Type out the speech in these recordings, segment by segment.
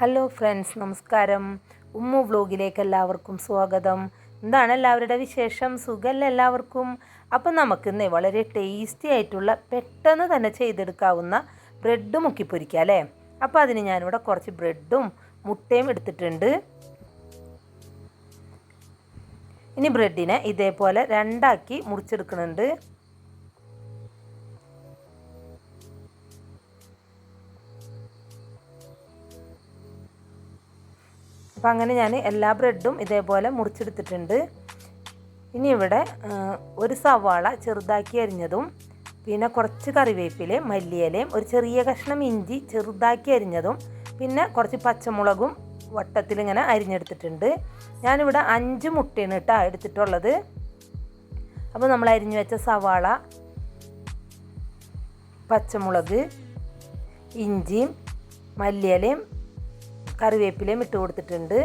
Hello friends നമസ്കാരം. ഉമ്മു വ്ലോഗിലേക്ക് എല്ലാവർക്കും സ്വാഗതം. എന്താണ് എല്ലാവരുടെ വിശേഷം? സുഖമല്ല എല്ലാവർക്കും? അപ്പം നമുക്കിന്ന് വളരെ ടേസ്റ്റി ആയിട്ടുള്ള പെട്ടെന്ന് തന്നെ ചെയ്തെടുക്കാവുന്ന ബ്രെഡ് മുക്കി പൊരിക്കാം അല്ലേ? അപ്പോൾ അതിന് ഞാനിവിടെ കുറച്ച് ബ്രെഡും മുട്ടയും എടുത്തിട്ടുണ്ട്. ഇനി ബ്രെഡിനെ ഇതേപോലെ രണ്ടാക്കി മുറിച്ചെടുക്കുന്നുണ്ട്. അപ്പോൾ അങ്ങനെ ഞാൻ എല്ലാ ബ്രെഡും ഇതേപോലെ മുറിച്ചെടുത്തിട്ടുണ്ട്. ഇനി ഇവിടെ ഒരു സവാള ചെറുതാക്കി അരിഞ്ഞതും പിന്നെ കുറച്ച് കറിവേപ്പിലയും മല്ലിയിലയും ഒരു ചെറിയ കഷ്ണം ഇഞ്ചി ചെറുതാക്കി അരിഞ്ഞതും പിന്നെ കുറച്ച് പച്ചമുളകും വട്ടത്തിലിങ്ങനെ അരിഞ്ഞെടുത്തിട്ടുണ്ട്. ഞാനിവിടെ അഞ്ച് മുട്ടയാണ് കേട്ടോ എടുത്തിട്ടുള്ളത്. അപ്പോൾ നമ്മൾ അരിഞ്ഞു വെച്ച സവാള പച്ചമുളക് ഇഞ്ചിയും മല്ലിയിലയും കറിവേപ്പിലയും ഇട്ട് കൊടുത്തിട്ടുണ്ട്.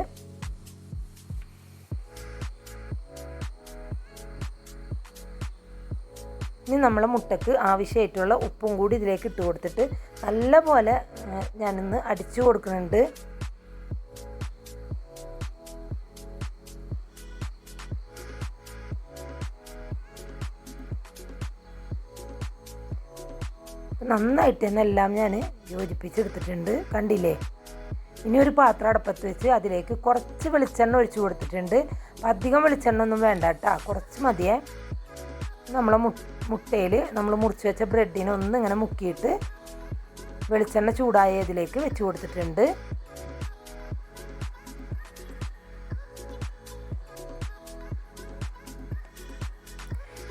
ഇനി നമ്മൾ മുട്ടയ്ക്ക് ആവശ്യമായിട്ടുള്ള ഉപ്പും കൂടി ഇതിലേക്ക് ഇട്ട് കൊടുത്തിട്ട് നല്ലപോലെ ഞാനിന്ന് അടിച്ചു കൊടുക്കുന്നുണ്ട്. നന്നായിട്ട് തന്നെ എല്ലാം ഞാൻ യോജിപ്പിച്ചെടുത്തിട്ടുണ്ട്. കണ്ടില്ലേ? ഇനി ഒരു പാത്രം അടുപ്പത്ത് വെച്ച് അതിലേക്ക് കുറച്ച് വെളിച്ചെണ്ണ ഒഴിച്ചു കൊടുത്തിട്ടുണ്ട്. അധികം വെളിച്ചെണ്ണ ഒന്നും വേണ്ട കേട്ടോ. കുറച്ച് മതിയേ. നമ്മളെ മുട്ടയിൽ നമ്മൾ മുറിച്ച് വെച്ച ബ്രെഡിനെ ഒന്ന് ഇങ്ങനെ മുക്കിയിട്ട് വെളിച്ചെണ്ണ ചൂടായ ഇതിലേക്ക് വെച്ച് കൊടുത്തിട്ടുണ്ട്.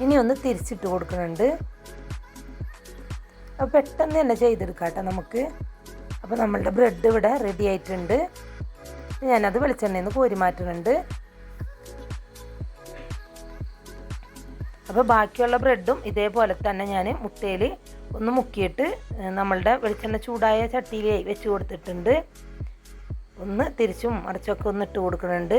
ഇനി ഒന്ന് തിരിച്ചിട്ട് കൊടുക്കുന്നുണ്ട്. പെട്ടെന്ന് തന്നെ ചെയ്തെടുക്കാം കേട്ടോ നമുക്ക്. അപ്പോൾ നമ്മളുടെ ബ്രെഡ് ഇവിടെ റെഡി ആയിട്ടുണ്ട്. ഞാനത് വെളിച്ചെണ്ണയിൽ നിന്ന് കോരി മാറ്റുന്നുണ്ട്. അപ്പോൾ ബാക്കിയുള്ള ബ്രെഡും ഇതേപോലെ തന്നെ ഞാൻ മുട്ടയിൽ ഒന്ന് മുക്കിയിട്ട് നമ്മളുടെ വെളിച്ചെണ്ണ ചൂടായ ചട്ടിയിൽ വെച്ച് കൊടുത്തിട്ടുണ്ട്. ഒന്ന് തിരിച്ചും മറിച്ചൊക്കെ ഒന്ന് ഇട്ട് കൊടുക്കുന്നുണ്ട്.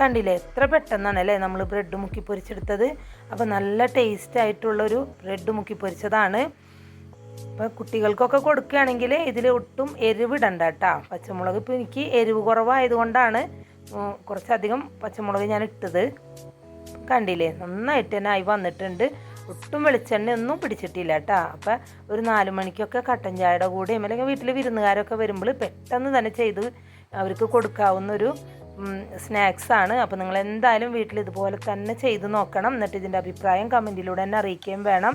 കണ്ടില്ലേ? എത്ര പെട്ടെന്നാണ് അല്ലേ നമ്മൾ ബ്രെഡ് മുക്കി പൊരിച്ചെടുത്തത്. അപ്പോൾ നല്ല ടേസ്റ്റ് ആയിട്ടുള്ളൊരു ബ്രെഡ് മുക്കി പൊരിച്ചതാണ്. അപ്പോൾ കുട്ടികൾക്കൊക്കെ കൊടുക്കുകയാണെങ്കിൽ ഇതിൽ ഒട്ടും എരിവിടണ്ട കേട്ടോ. പച്ചമുളക് ഇപ്പോൾ എനിക്ക് എരിവ് കുറവായതുകൊണ്ടാണ് കുറച്ചധികം പച്ചമുളക് ഞാൻ ഇട്ടത്. കണ്ടില്ലേ? നന്നായിട്ട് തന്നെ ആയി വന്നിട്ടുണ്ട്. ഒട്ടും വെളിച്ചെണ്ണ ഒന്നും പിടിച്ചിട്ടില്ല കേട്ടോ. അപ്പം ഒരു നാല് മണിക്കൊക്കെ കട്ടൻ ചായയുടെ കൂടെയും അല്ലെങ്കിൽ വീട്ടിൽ വിരുന്നുകാരൊക്കെ വരുമ്പോൾ പെട്ടെന്ന് തന്നെ ചെയ്ത് അവർക്ക് കൊടുക്കാവുന്ന ഒരു ആണ്. അപ്പോൾ നിങ്ങൾ എന്തായാലും വീട്ടിൽ ഇതുപോലെ തന്നെ ചെയ്ത് നോക്കണം. എന്നിട്ട് ഇതിന്റെ അഭിപ്രായം കമന്റിലൂടെ തന്നെ അറിയിക്കുകയും വേണം.